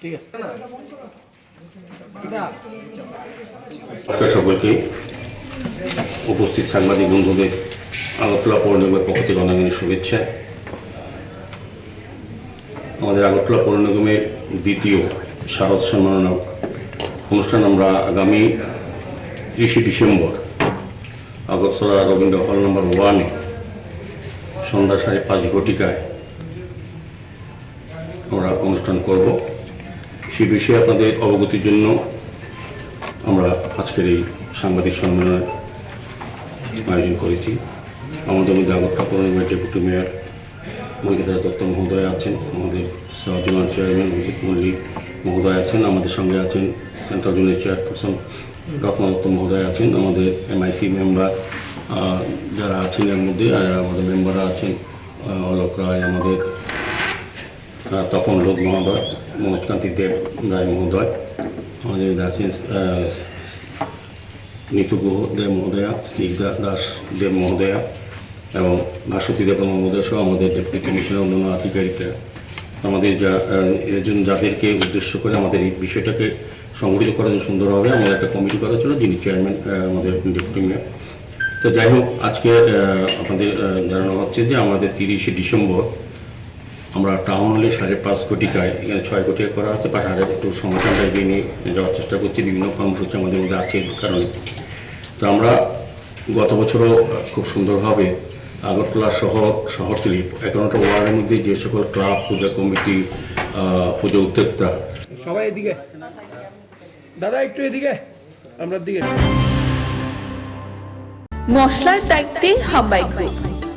ঠিক সকলকে। উপস্থিত সাংবাদিক বন্ধুদের আগরতলা পৌরনিগমের পক্ষ থেকে অনেক শুভেচ্ছা। আমাদের আগরতলা পৌর নিগমের দ্বিতীয় শারদ সম্মাননা অনুষ্ঠান আমরা আগামী তিরিশে ডিসেম্বর আগরতলা রবীন্দ্র হল নম্বর ওয়ানে সন্ধ্যা সাড়ে পাঁচ ঘটিকায় আমরা অনুষ্ঠান করব। সে বিষয়ে আপনাদের অবগতির জন্য আমরা আজকের এই সাংবাদিক সম্মেলনের আয়োজন করেছি। আমাদের মধ্যে আগরতলা পৌর নিগমের ডেপুটি মেয়র মহিলা দত্ত মহোদয় আছেন, আমাদের জোনাল চেয়ারম্যান অভিজিৎ মল্লিক মহোদয় আছেন, আমাদের সঙ্গে আছেন সেন্ট্রাল জোনের চেয়ারপারসন রত্না দত্ত মহোদয় আছেন, আমাদের এমআইসি মেম্বার যারা আছেন এর মধ্যে, আর আমাদের মেম্বাররা আছেন অলোক রায়, আমাদের তপন লোক মহোদয়, মনোজকান্তি দেব রায় মহোদয় আমাদের আছেন নিতু গুহ দেব মহোদয়া, স্নিগ্ধা দাস দেব মহোদয়া এবং ভাস্বতী দেব মহোদয় সহ আমাদের ডেপুটি কমিশনার অন্যান্য আধিকারিকরা। আমাদের যা এর জন্য যাদেরকে উদ্দেশ্য করে আমাদের এই বিষয়টাকে সংগঠিত করার জন্য সুন্দরভাবে আমাদের একটা কমিটি করা ছিল যিনি চেয়ারম্যান আমাদের ডেপুটি মেয়র। তো যাই হোক, আজকে আপনাদের জানানো হচ্ছে যে আমাদের তিরিশে ডিসেম্বর আমরা টাউন হলে সাড়ে পাঁচ কোটি কোটিকায় এখানে ছয় কোটি করা আছে পাঠারে একটু সমাধানটা এগিয়ে নিয়ে যাওয়ার চেষ্টা করছি বিভিন্ন কর্মসূচি আমাদের মধ্যে আছে কারণে। তো আমরা গত বছরও খুব সুন্দরভাবে আগরতলা শহর শহরতলি এগারোটা ওয়ার্ডের মধ্যে যে সকল ক্লাব পূজা কমিটি আহ, পুজো উদ্যোক্তা। সবাই এদিকে। দাদা একটু এদিকে। আমরা দিকে মশলার দায়িত্বে গ্রুপ।